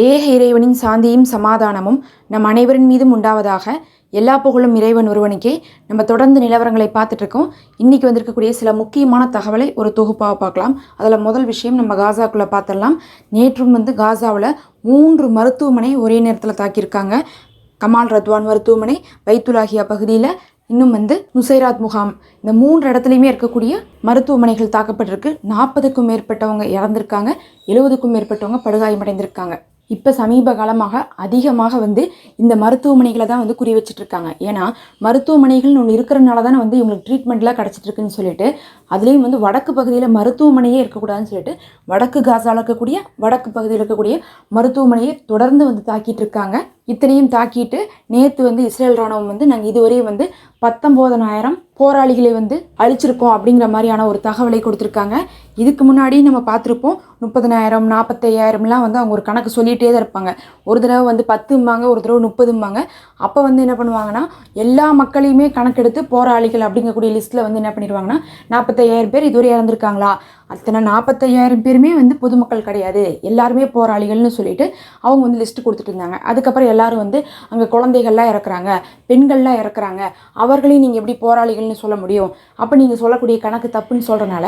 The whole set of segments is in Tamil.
ஏக இறைவனின் சாந்தியும் சமாதானமும் நம் அனைவரின் மீதும் உண்டாவதாக எல்லா புகழும் இறைவன் ஒருவனுக்கே. நம்ம தொடர்ந்து நிலவரங்களை பார்த்துட்ருக்கோம் இன்றைக்கி வந்திருக்கக்கூடிய சில முக்கியமான தகவலை ஒரு தொகுப்பாக பார்க்கலாம். அதில் முதல் விஷயம் நம்ம காசாக்குள்ளே பார்த்துடலாம். நேற்றும் வந்து காசாவில் மூன்று மருத்துவமனை ஒரே நேரத்தில் தாக்கியிருக்காங்க. கமால் ரத்வான் மருத்துவமனை வைத்துலாகியா பகுதியில் இன்னும் வந்து நுசைராத் முகாம். இந்த மூன்று இடத்துலையுமே இருக்கக்கூடிய மருத்துவமனைகள் தாக்கப்பட்டிருக்கு. நாற்பதுக்கும் மேற்பட்டவங்க இறந்திருக்காங்க. எழுபதுக்கும் மேற்பட்டவங்க படுகாயமடைந்திருக்காங்க. இப்போ சமீப காலமாக அதிகமாக வந்து இந்த மருத்துவமனைகளை தான் வந்து குறி வச்சிட்ருக்காங்க. ஏன்னா மருத்துவமனைகள்னு ஒன்று இருக்கிறனால தானே வந்து இவங்களுக்கு ட்ரீட்மெண்ட்லாம் கிடச்சிட்ருக்குன்னு சொல்லிட்டு அதுலேயும் வந்து வடக்கு பகுதியில் மருத்துவமனையே இருக்கக்கூடாதுன்னு சொல்லிட்டு வடக்கு காசால இருக்கக்கூடிய வடக்கு பகுதியில் இருக்கக்கூடிய மருத்துவமனையை தொடர்ந்து வந்து தாக்கிட்டு இருக்காங்க இத்தனையும் தாக்கிட்டு நேற்று வந்து இஸ்ரேல் ராணுவம் வந்து நாங்கள் இதுவரையும் வந்து பத்தொம்போதனாயிரம் போராளிகளை வந்து அழிச்சிருக்கோம் அப்படிங்கிற மாதிரியான ஒரு தகவலை கொடுத்துருக்காங்க. இதுக்கு முன்னாடி நம்ம பார்த்துருப்போம் முப்பதனாயிரம் நாற்பத்தையாயிரம்லாம் வந்து அவங்க ஒரு கணக்கு சொல்லிகிட்டே தான் இருப்பாங்க. ஒரு தடவை வந்து பத்தும்பாங்க ஒரு தடவை முப்பதும்பாங்க. அப்போ வந்து என்ன பண்ணுவாங்கன்னா எல்லா மக்களையுமே கணக்கெடுத்து போராளிகள் அப்படிங்கக்கூடிய லிஸ்ட்டில் வந்து என்ன பண்ணிடுவாங்கன்னா நாற்பத்தையாயிரம் பேர் இதுவரை இறந்துருக்காங்களா? அத்தனை நாற்பத்தையாயிரம் பேருமே வந்து பொதுமக்கள் கிடையாது. எல்லாருமே போராளிகள்னு சொல்லிட்டு அவங்க வந்து லிஸ்ட்டு கொடுத்துட்டு இருந்தாங்க. அதுக்கப்புறம் எல்லாரும் வந்து அங்கே குழந்தைகள்லாம் இறக்குறாங்க. பெண்கள்லாம் இறக்குறாங்க. அவர்களையும் நீங்கள் எப்படி போராளிகள்னு சொல்ல முடியும்? அப்போ நீங்கள் சொல்லக்கூடிய கணக்கு தப்புன்னு சொல்கிறனால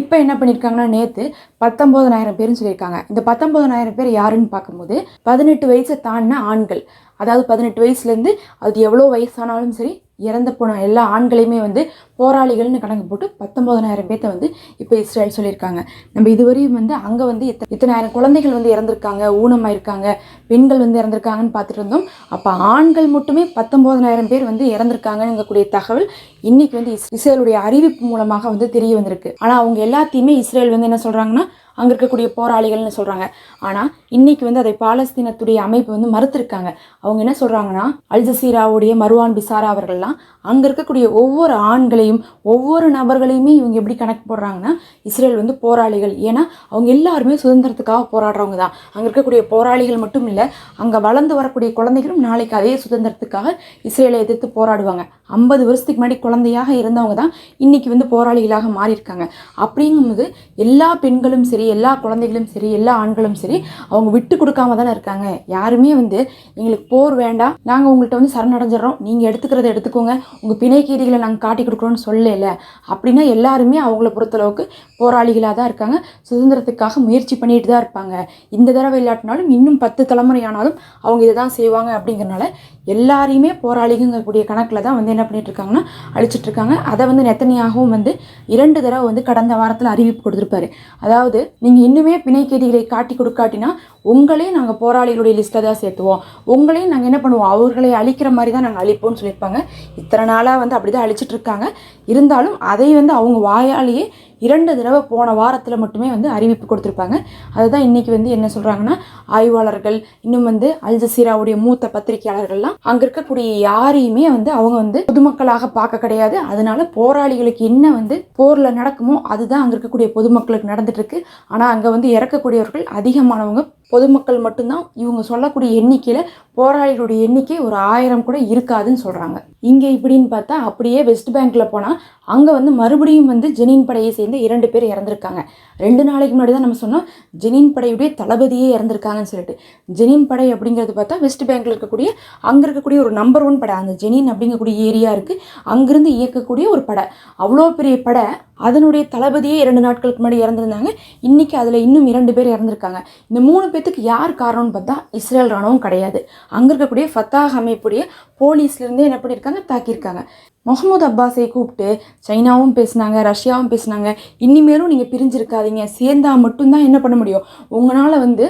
இப்போ என்ன பண்ணியிருக்காங்கன்னா நேற்று பத்தொம்போதனாயிரம் பேர்னு சொல்லியிருக்காங்க. இந்த பத்தொம்போதனாயிரம் பேர் யாருன்னு பார்க்கும்போது பதினெட்டு வயசை தாண்டின ஆண்கள். அதாவது பதினெட்டு வயசுலேருந்து அது எவ்வளோ வயசானாலும் சரி இறந்து போன எல்லா ஆண்களையுமே வந்து போராளிகள்னு கணக்கு போட்டு பத்தொம்போதனாயிரம் பேர்த்த வந்து இப்போ இஸ்ரேல் சொல்லியிருக்காங்க. நம்ம இதுவரையும் வந்து அங்கே வந்து இத்த இத்தனாயிரம் குழந்தைகள் வந்து இறந்துருக்காங்க ஊனமாயிருக்காங்க பெண்கள் வந்து இறந்துருக்காங்கன்னு பார்த்துட்டு இருந்தோம் அப்போ ஆண்கள் மட்டுமே பத்தொம்போதனாயிரம் பேர் வந்து இறந்துருக்காங்கங்கக்கூடிய தகவல் இன்னைக்கு வந்து இஸ் இஸ்ரேலுடைய அறிவிப்பு மூலமாக வந்து தெரிய வந்திருக்கு. ஆனால் அவங்க எல்லாத்தையுமே இஸ்ரேல் வந்து என்ன சொல்கிறாங்கன்னா அங்கே இருக்கக்கூடிய போராளிகள்னு சொல்கிறாங்க ஆனால் இன்னைக்கு வந்து அதை பாலஸ்தீனத்துடைய அமைப்பு வந்து மறுத்திருக்காங்க. அவங்க என்ன சொல்கிறாங்கன்னா அல் ஜசீராவுடைய மருவான் பிசாரா அவர்கள்லாம் அங்கே இருக்கக்கூடிய ஒவ்வொரு ஆண்களையும் ஒவ்வொரு நபர்களையுமே இவங்க எப்படி கணக்கு போடுறாங்கன்னா இஸ்ரேல் வந்து போராளிகள். ஏன்னா அவங்க எல்லாருமே சுதந்திரத்துக்காக போராடுறவங்க தான். அங்கே இருக்கக்கூடிய போராளிகள் மட்டும் இல்லை அங்கே வளர்ந்து வரக்கூடிய குழந்தைகளும் நாளைக்கு அதே சுதந்திரத்துக்காக இஸ்ரேலை எதிர்த்து போராடுவாங்க. ஐம்பது வருஷத்துக்கு முன்னாடி குழந்தையாக இருந்தவங்க தான் இன்றைக்கி வந்து போராளிகளாக மாறியிருக்காங்க. அப்படிங்கும்போது எல்லா பெண்களும் சரி சரி எல்லா குழந்தைகளும் சரி எல்லா ஆண்களும் சரி அவங்க விட்டு கொடுக்காம தானே இருக்காங்க. யாருமே வந்து எங்களுக்கு போர் வேண்டாம். நாங்கள் உங்கள்கிட்ட வந்து சரணடைஞ்சிடறோம். நீங்கள் எடுத்துக்கிறத எடுத்துக்கோங்க. உங்கள் பிணைக்கீதிகளை நாங்கள் காட்டி கொடுக்குறோன்னு சொல்லல. அப்படின்னா எல்லாருமே அவங்கள பொறுத்தளவுக்கு போராளிகளாக தான் இருக்காங்க. சுதந்திரத்துக்காக முயற்சி பண்ணிட்டு தான் இருப்பாங்க. இந்த தடவை இல்லாட்டினாலும் இன்னும் பத்து தலைமுறை ஆனாலும் அவங்க இதை தான் செய்வாங்க அப்படிங்கிறனால எல்லாரையுமே போராளிகங்கக்கூடிய கணக்கில் தான் வந்து என்ன பண்ணிட்டு இருக்காங்கன்னா அழிச்சிட்டு இருக்காங்க. அதை வந்து நெத்தனியாகவும் வந்து இரண்டு தடவை வந்து கடந்த வாரத்தில் அறிவிப்பு கொடுத்துருப்பாரு. அதாவது நீங்கள் இன்னுமே பிணைக்கேதிகளை காட்டி கொடுக்காட்டினா உங்களையும் நாங்கள் போராளிகளுடைய லிஸ்ட்டில் தான் சேர்த்துவோம். உங்களையும் நாங்கள் என்ன பண்ணுவோம்? அவர்களை அழிக்கிற மாதிரி தான் நாங்கள் அழிப்போம்னு சொல்லியிருப்பாங்க. இத்தனை நாளாக வந்து அப்படி தான் அழிச்சிட்டு இருக்காங்க. இருந்தாலும் அதை வந்து அவங்க வாயாலேயே இரண்டு தடவை போன வாரத்தில் மட்டுமே வந்து அறிவிப்பு கொடுத்துருப்பாங்க. அதுதான் இன்றைக்கி வந்து என்ன சொல்கிறாங்கன்னா ஆய்வாளர்கள் இன்னும் வந்து அல் ஜசீராவுடைய மூத்த பத்திரிகையாளர்கள்லாம் அங்கே இருக்கக்கூடிய யாரையுமே வந்து அவங்க வந்து பொதுமக்களாக பார்க்க கிடையாது. அதனால போராளிகளுக்கு என்ன வந்து போரில் நடக்குமோ அதுதான் அங்கே இருக்கக்கூடிய பொதுமக்களுக்கு நடந்துட்டு இருக்கு. ஆனால் அங்கே வந்து இறக்கக்கூடியவர்கள் அதிகமானவங்க பொதுமக்கள் மட்டும்தான் இவங்க சொல்லக்கூடிய எண்ணிக்கையில் போராளிகளுடைய எண்ணிக்கை ஒரு ஆயிரம் கூட இருக்காதுன்னு சொல்கிறாங்க இங்கே இப்படின்னு பார்த்தா அப்படியே வெஸ்ட் பேங்க்கில் போனால் அங்கே வந்து மறுபடியும் வந்து ஜெனின் படையை சேர்ந்து இரண்டு பேர் இறந்துருக்காங்க. ரெண்டு நாளைக்கு முன்னாடி தான் நம்ம சொன்னோம் ஜெனின் படையுடைய தளபதியே இறந்துருக்காங்கன்னு சொல்லிட்டு. ஜெனின் படை அப்படிங்கிறது பார்த்தா வெஸ்ட் பேங்க்கில் இருக்கக்கூடிய அங்கே இருக்கக்கூடிய ஒரு நம்பர் ஒன் படை. அந்த ஜெனின் அப்படிங்கக்கூடிய ஏரியா இருக்குது அங்கேருந்து இயக்கக்கூடிய ஒரு படை. அவ்வளோ பெரிய படை. அதனுடைய தளபதியே இரண்டு நாட்களுக்கு முன்னாடி இறந்துருந்தாங்க. இன்றைக்கி அதில் இன்னும் இரண்டு பேர் இறந்துருக்காங்க. இந்த மூணு பேத்துக்கு யார் காரணம்னு பார்த்தா இஸ்ரேல் ராணுவம் கிடையாது. அங்கே இருக்கக்கூடிய ஃபத்தாஹ் அமைப்புடைய போலீஸ்லேருந்தே என்ன பண்ணியிருக்காங்க? தாக்கியிருக்காங்க. முகமது அப்பாஸை கூப்பிட்டு சைனாவும் பேசினாங்க ரஷ்யாவும் பேசினாங்க. இனிமேலும் நீங்கள் பிரிஞ்சிருக்காதீங்க. சேர்ந்தால் மட்டும்தான் என்ன பண்ண முடியும்? உங்களால் வந்து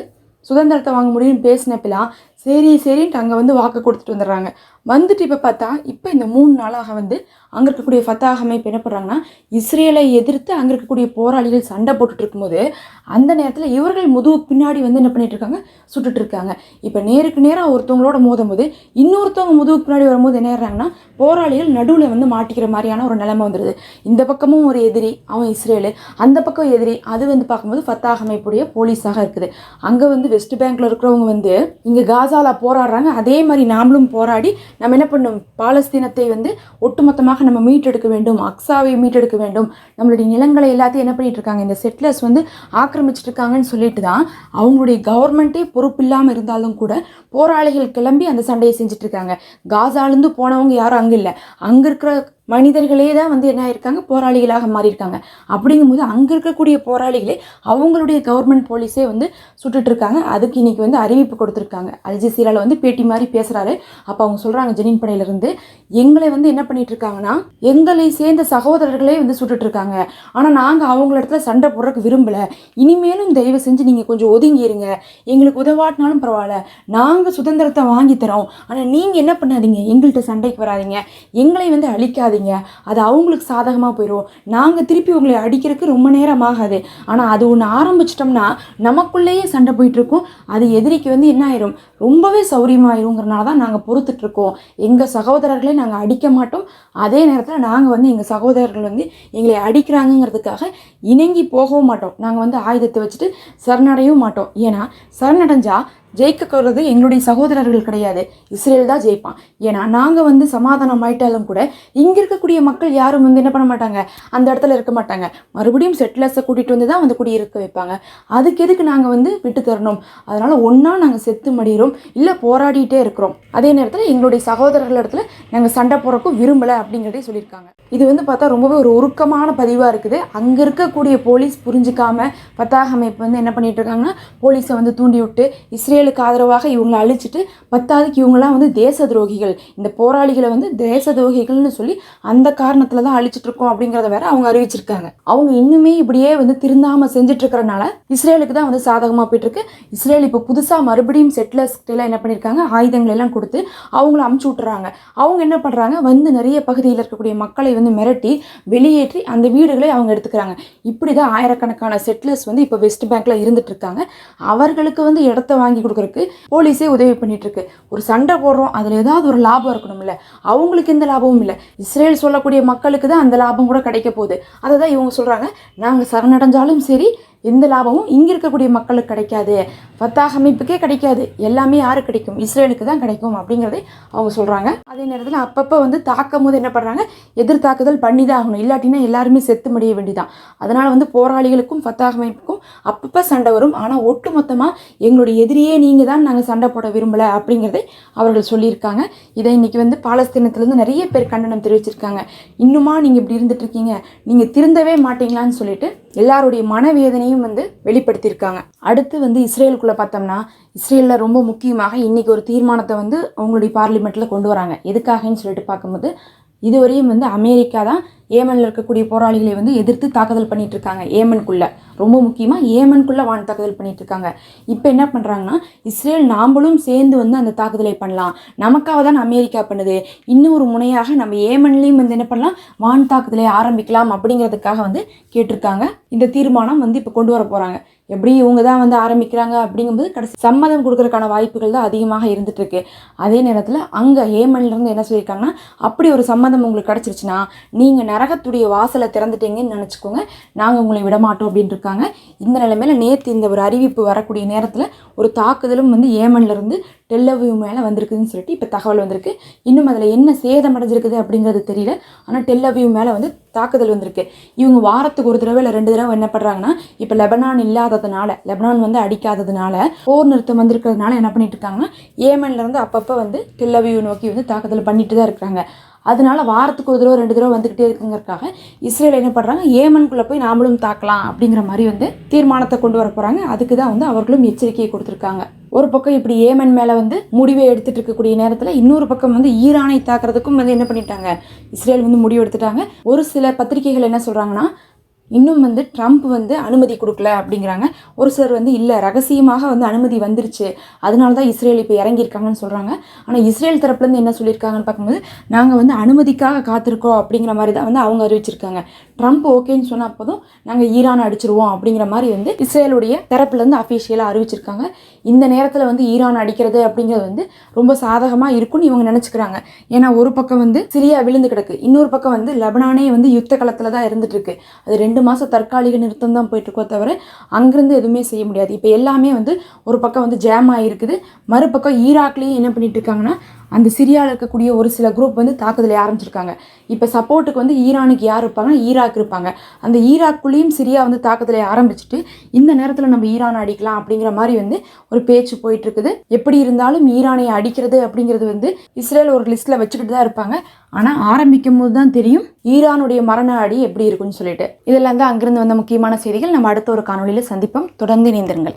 சுதந்திரத்தை வாங்க முடியும்னு பேசினப்பெல்லாம் சரி சரின்ட்டு அங்கே வந்து வாக்கு கொடுத்துட்டு வந்துடுறாங்க. வந்துட்டு இப்போ பார்த்தா இப்போ இந்த மூணு நாளாக வந்து அங்கே இருக்கக்கூடிய ஃபத்தாக அமைப்பு என்ன பண்ணுறாங்கன்னா இஸ்ரேலை எதிர்த்து அங்கே இருக்கக்கூடிய போராளிகள் சண்டை போட்டுட்டு இருக்கும்போது அந்த நேரத்தில் இவர்கள் முதுகு பின்னாடி வந்து என்ன பண்ணிட்டு இருக்காங்க? சுட்டுட்டு இருக்காங்க. இப்போ நேருக்கு நேராக ஒருத்தவங்களோட மோதும் போது இன்னொருத்தவங்க முதுகு பின்னாடி வரும்போது என்ன ஆயிடுறாங்கன்னா போராளிகள் நடுவில் வந்து மாட்டிக்கிற மாதிரியான ஒரு நிலைமை வந்துடுது இந்த பக்கமும் ஒரு எதிரி அவன் இஸ்ரேலு. அந்த பக்கம் எதிரி அது வந்து பார்க்கும்போது ஃபத்தாக அமைப்புடைய போலீஸாக இருக்குது. அங்கே வந்து வெஸ்ட் பேங்க்கில் இருக்கிறவங்க வந்து இங்கே காசாவில் போராடுறாங்க. அதே மாதிரி நாமளும் போராடி நம்ம என்ன பண்ணணும் பாலஸ்தீனத்தை வந்து ஒட்டுமொத்தமாக நம்ம மீட்டெடுக்க வேண்டும். அக்ஸாவை மீட்டெடுக்க வேண்டும். நம்மளுடைய நிலங்களை எல்லாத்தையும் என்ன பண்ணிட்டு இருக்காங்க? இந்த செட்டிலர்ஸ் வந்து ஆக்கிரமிச்சிட்டு இருக்காங்கன்னு சொல்லிட்டு தான் அவங்களுடைய கவர்மெண்ட்டே பொறுப்பு இல்லாமல் இருந்தாலும் கூட போராளிகள் கிளம்பி அந்த சண்டையை செஞ்சுட்டு இருக்காங்க காசாலேருந்து போனவங்க யாரும் அங்கே இல்லை. அங்கே இருக்கிற மனிதர்களே தான் வந்து என்ன ஆயிருக்காங்க? போராளிகளாக மாறியிருக்காங்க. அப்படிங்கும்போது அங்கே இருக்கக்கூடிய போராளிகளே அவங்களுடைய கவர்மெண்ட் போலீஸே வந்து சுட்டுட்ருக்காங்க. அதுக்கு இன்றைக்கி வந்து அறிவிப்பு கொடுத்துருக்காங்க. அல்ஜசீரால வந்து பேட்டி மாதிரி பேசுகிறாரு அப்போ அவங்க சொல்கிறாங்க ஜெனின் படையிலிருந்து எங்களை வந்து என்ன பண்ணிகிட்ருக்காங்கன்னா எங்களை சேர்ந்த சகோதரர்களே வந்து சுட்டுட்ருக்காங்க. ஆனால் நாங்கள் அவங்கள இடத்துல சண்டை போடுறதுக்கு விரும்பலை. இனிமேலும் தயவு செஞ்சு நீங்கள் கொஞ்சம் ஒதுங்கிடுங்க எங்களுக்கு உதவாட்டினாலும் பரவாயில்ல. நாங்கள் சுதந்திரத்தை வாங்கி தரோம். ஆனால் நீங்கள் என்ன பண்ணாதீங்க? எங்கள்கிட்ட சண்டைக்கு வராதீங்க. எங்களை வந்து அழிக்காது அழிக்காதீங்க அது அவங்களுக்கு சாதகமாக போயிடும் நாங்கள் திருப்பி உங்களை அடிக்கிறதுக்கு ரொம்ப நேரம் ஆகாது ஆனால் அது ஒன்று ஆரம்பிச்சிட்டோம்னா நமக்குள்ளேயே சண்டை போயிட்டுருக்கும். அது எதிரிக்கு வந்து என்ன ஆயிரும்? ரொம்பவே சௌரியமாயிருங்கிறனால தான் நாங்கள் பொறுத்துட்ருக்கோம் எங்கள் சகோதரர்களை நாங்கள் அடிக்க மாட்டோம். அதே நேரத்தில் நாங்கள் வந்து எங்கள் சகோதரர்கள் வந்து எங்களை அடிக்கிறாங்கங்கிறதுக்காக இணங்கி போகவும் மாட்டோம். நாங்கள் வந்து ஆயுதத்தை வச்சுட்டு சரணடையவும் மாட்டோம். ஏன்னா சரணடைஞ்சால் ஜெயிக்கிறது எங்களுடைய சகோதரர்கள் கிடையாது. இஸ்ரேல் தான் ஜெயிப்பான். ஏன்னா நாங்கள் வந்து சமாதானம் ஆயிட்டாலும் கூட இங்கே இருக்கக்கூடிய மக்கள் யாரும் வந்து என்ன பண்ண மாட்டாங்க? அந்த இடத்துல இருக்க மாட்டாங்க. மறுபடியும் செட்டிலர்ஸை கூட்டிகிட்டு வந்து தான் வந்து குடியிருக்க வைப்பாங்க. அதுக்கு எதுக்கு நாங்கள் வந்து விட்டு தரணும்? அதனால் ஒன்றா நாங்கள் செத்து மடிகிறோம் இல்லை போராடிட்டே இருக்கிறோம். அதே நேரத்தில் எங்களுடைய சகோதரர்கள் இடத்துல நாங்கள் சண்டை போகிறக்கும் விரும்பலை அப்படிங்கிறதே சொல்லியிருக்காங்க. இது வந்து பார்த்தா ரொம்பவே ஒரு உருக்கமான பதிவாக இருக்குது. அங்கே இருக்கக்கூடிய போலீஸ் புரிஞ்சுக்காம பத்தாக அமைப்பு வந்து என்ன பண்ணிகிட்டு இருக்காங்கன்னா போலீஸை வந்து தூண்டி விட்டு இஸ்ரேலுக்கு ஆதரவாக இவங்களை அழிச்சிட்டு பத்தாவதுக்கு இவங்களாம் வந்து தேச துரோகிகள். இந்த போராளிகளை வந்து தேச துரோகிகள்னு சொல்லி அந்த காரணத்தில் தான் அழிச்சிட்டு இருக்கோம் அப்படிங்கிறத வேற அவங்க அறிவிச்சிருக்காங்க. அவங்க இன்னுமே இப்படியே வந்து திருந்தாமல் செஞ்சுட்டு இருக்கிறனால இஸ்ரேலுக்கு தான் வந்து சாதகமாக போயிட்டு இருக்கு இஸ்ரேல் இப்போ புதுசாக மறுபடியும் செட்டிலர்ஸ் எல்லாம் என்ன பண்ணியிருக்காங்க ஆயுதங்கள் எல்லாம் கொடுத்து அவங்கள அமுச்சு விட்டுறாங்க. அவங்க என்ன பண்ணுறாங்க வந்து நிறைய பகுதியில் இருக்கக்கூடிய மக்களை வந்து மிரட்டி வெளியேற்றி அந்த வீடுகளை அவங்க எடுத்துக்கிறாங்க. இப்படி தான் ஆயிரக்கணக்கான செட்டிலர்ஸ் வந்து இப்போ வெஸ்ட் பேங்க்ல இருந்துட்டு இருக்காங்க அவர்களுக்கு வந்து இடத்த வாங்கி கொடுக்கறதுக்கு போலீஸே உதவி பண்ணிட்டுருக்கு. ஒரு சண்டை போடுறோம் அதில் ஏதாவது ஒரு லாபம் இருக்கணும்ல? அவங்களுக்கு எந்த லாபமும் இல்லை. இஸ்ரேல் சொல்லக்கூடிய மக்களுக்கு தான் அந்த லாபம் கூட கிடைக்க போகுது. அதை தான் இவங்க சொல்கிறாங்க நாங்கள் சரணடைஞ்சாலும் சரி எந்த லாபமும் இங்கே இருக்கக்கூடிய மக்களுக்கு கிடைக்காது. ஃபத்தாக அமைப்புக்கே கிடைக்காது. எல்லாமே யாருக்கு கிடைக்கும்? இஸ்ரேலுக்கு தான் கிடைக்கும் அப்படிங்கிறதே அவங்க சொல்கிறாங்க அதே நேரத்தில் அப்பப்போ வந்து தாக்கும் போது என்ன பண்ணுறாங்க எதிர் தாக்குதல் பண்ணி தான் ஆகணும். இல்லாட்டினா எல்லாருமே செத்து முடிய வேண்டிதான் அதனால் வந்து போராளிகளுக்கும் ஃபத்தாக அமைப்புக்கும் அப்பப்போ சண்டை வரும். ஆனால் ஒட்டுமொத்தமாக எங்களுடைய எதிரியே நீங்கள் தான் நாங்கள் சண்டை போட விரும்பலை அப்படிங்கிறதே அவர்கள் சொல்லியிருக்காங்க. இதை இன்றைக்கி வந்து பாலஸ்தீனத்துலேருந்து நிறைய பேர் கண்டனம் தெரிவிச்சிருக்காங்க. இன்னுமா நீங்கள் இப்படி இருந்துட்டு இருக்கீங்க? நீங்கள் திருந்தவே மாட்டீங்களான்னு சொல்லிட்டு எல்லாருடைய மனவேதனையும் வந்து வெளிப்படுத்தியிருக்காங்க. அடுத்து வந்து இஸ்ரேலுக்குள்ளே பார்த்தோம்னா இஸ்ரேலில் ரொம்ப முக்கியமாக இன்றைக்கி ஒரு தீர்மானத்தை வந்து அவங்களுடைய பார்லிமெண்ட்டில் கொண்டு வராங்க. எதுக்காகன்னு சொல்லிட்டு பார்க்கும்போது இதுவரையும் வந்து அமெரிக்கா தான் ஏமனில் இருக்கக்கூடிய போராளிகளை வந்து எதிர்த்து தாக்குதல் பண்ணிட்டு இருக்காங்க ஏமனுக்குள்ளே ரொம்ப முக்கியமாக ஏமனுக்குள்ளே வான் தாக்குதல் பண்ணிட்டு இருக்காங்க இப்போ என்ன பண்ணுறாங்கன்னா இஸ்ரேல் நாம்பளும் சேர்ந்து வந்து அந்த தாக்குதலை பண்ணலாம். நமக்காக தான் அமெரிக்கா பண்ணுது. இன்னும் ஒரு முனையாக நம்ம ஏமன்லேயும் வந்து என்ன பண்ணலாம்? வான் தாக்குதலை ஆரம்பிக்கலாம் அப்படிங்கிறதுக்காக வந்து கேட்டிருக்காங்க. இந்த தீர்மானம் வந்து இப்போ கொண்டு வர போகிறாங்க எப்படி இவங்க தான் வந்து ஆரம்பிக்கிறாங்க அப்படிங்கும்போது கடைசி சம்மதம் கொடுக்கறதுக்கான வாய்ப்புகள் தான் அதிகமாக இருந்துட்டு இருக்கு அதே நேரத்தில் அங்கே ஏமன்லேருந்து என்ன சொல்லியிருக்காங்கன்னா அப்படி ஒரு சம்மதம் உங்களுக்கு கிடச்சிருச்சுன்னா நீங்கள் நரகத்துடைய வாசலை திறந்துட்டீங்கன்னு நினச்சிக்கோங்க. நாங்கள் உங்களை விடமாட்டோம் அப்படின்னு இருக்காங்க இந்த நிலைமையில் நேற்று இந்த ஒரு அறிவிப்பு வரக்கூடிய நேரத்தில் ஒரு தாக்குதலும் வந்து ஏமன்லேருந்து டெல்லவியூ மேலே வந்திருக்குதுன்னு சொல்லிட்டு இப்போ தகவல் வந்திருக்கு. இன்னும் அதில் என்ன சேதம் அடைஞ்சிருக்குது அப்படிங்கிறது தெரியல. ஆனால் டெல்லவியூ மேலே வந்து தாக்குதல் வந்திருக்கு. இவங்க வாரத்துக்கு ஒரு தடவை இல்லை ரெண்டு தடவை என்ன பண்ணுறாங்கன்னா இப்போ லெபனான் இல்லாததுனால லெபனான் வந்து அடிக்காததுனால போர் நிறுத்தம் வந்திருக்கிறதுனால என்ன பண்ணிட்டு இருக்காங்கன்னா ஏமன்ல இருந்து அப்பப்போ வந்து டெல்லவியூ நோக்கி வந்து தாக்குதல் பண்ணிட்டு தான் இருக்கிறாங்க அதனால வாரத்துக்கு ஒரு தடவை ரெண்டு தடவை வந்துக்கிட்டே இருக்குங்கிறதுக்காக இஸ்ரேல் என்ன பண்ணுறாங்க ஏமனுக்குள்ளே போய் நாமளும் தாக்கலாம் அப்படிங்கிற மாதிரி வந்து தீர்மானத்தை கொண்டு வர போகிறாங்க அதுக்கு தான் வந்து அவர்களும் எச்சரிக்கையை கொடுத்துருக்காங்க. ஒரு பக்கம் இப்படி ஏமன் மேலே வந்து முடிவை எடுத்துகிட்டு இருக்கக்கூடிய நேரத்தில் இன்னொரு பக்கம் வந்து ஈரானை தாக்குறதுக்கும் வந்து என்ன பண்ணிட்டாங்க? இஸ்ரேல் வந்து முடிவு எடுத்துட்டாங்க. ஒரு சில பத்திரிகைகள் என்ன சொல்கிறாங்கன்னா இன்னும் வந்து ட்ரம்ப் வந்து அனுமதி கொடுக்கல அப்படிங்கிறாங்க. ஒரு சிலர் வந்து இல்லை ரகசியமாக வந்து அனுமதி வந்துருச்சு. அதனால தான் இஸ்ரேல் இப்போ இறங்கியிருக்காங்கன்னு சொல்கிறாங்க ஆனால் இஸ்ரேல் தரப்புலேருந்து என்ன சொல்லியிருக்காங்கன்னு பார்க்கும்போது நாங்கள் வந்து அனுமதிக்காக காத்திருக்கோம் அப்படிங்கிற மாதிரி தான் வந்து அவங்க அறிவிச்சிருக்காங்க. ட்ரம்ப் ஓகேன்னு சொன்ன அப்போதும் நாங்கள் ஈரான் அடிச்சிருவோம் அப்படிங்கிற மாதிரி வந்து இஸ்ரேலுடைய தரப்புலேருந்து அஃபிஷியலாக அறிவிச்சிருக்காங்க. இந்த நேரத்தில் வந்து ஈரான் அடிக்கிறது அப்படிங்கிறது வந்து ரொம்ப சாதகமாக இருக்கும்னு இவங்க நினச்சிக்கிறாங்க. ஏன்னா ஒரு பக்கம் வந்து சிரியா விழுந்து கிடக்கு. இன்னொரு பக்கம் வந்து லெபனானே வந்து யுத்த களத்தில் தான் இருந்துட்டு இருக்கு. அது ரெண்டு மாதம் தற்காலிக நிறுத்தம் தான் போயிட்டு இருக்கோ தவிர அங்கேருந்து எதுவுமே செய்ய முடியாது. இப்போ எல்லாமே வந்து ஒரு பக்கம் வந்து ஜாம் ஆகிருக்குது மறுபக்கம் ஈராக்லேயும் என்ன பண்ணிட்டு இருக்காங்கன்னா அந்த சிரியாவில் இருக்கக்கூடிய ஒரு சில குரூப் வந்து தாக்குதலை ஆரம்பிச்சிருக்காங்க. இப்போ சப்போர்ட்டுக்கு வந்து ஈரானுக்கு யார் இருப்பாங்கன்னா ஈராக் இருப்பாங்க. அந்த ஈராக்குள்ளேயும் சிரியா வந்து தாக்குதலை ஆரம்பிச்சிட்டு இந்த நேரத்தில் நம்ம ஈரானை அடிக்கலாம் அப்படிங்கிற மாதிரி வந்து ஒரு பேச்சு போயிட்டு இருக்குது எப்படி இருந்தாலும் ஈரானை அடிக்கிறது அப்படிங்கிறது வந்து இஸ்ரேல் ஒரு லிஸ்ட்டில் வச்சுக்கிட்டு தான் இருப்பாங்க. ஆனால் ஆரம்பிக்கும் போது தான் தெரியும் ஈரானுடைய மரண அடி எப்படி இருக்கும்னு சொல்லிட்டு. இதெல்லாம் தான் அங்கிருந்து வந்த முக்கியமான செய்திகள். நம்ம அடுத்த ஒரு காணொலியில் சந்திப்போம். தொடர்ந்து இணைந்திருங்கள்.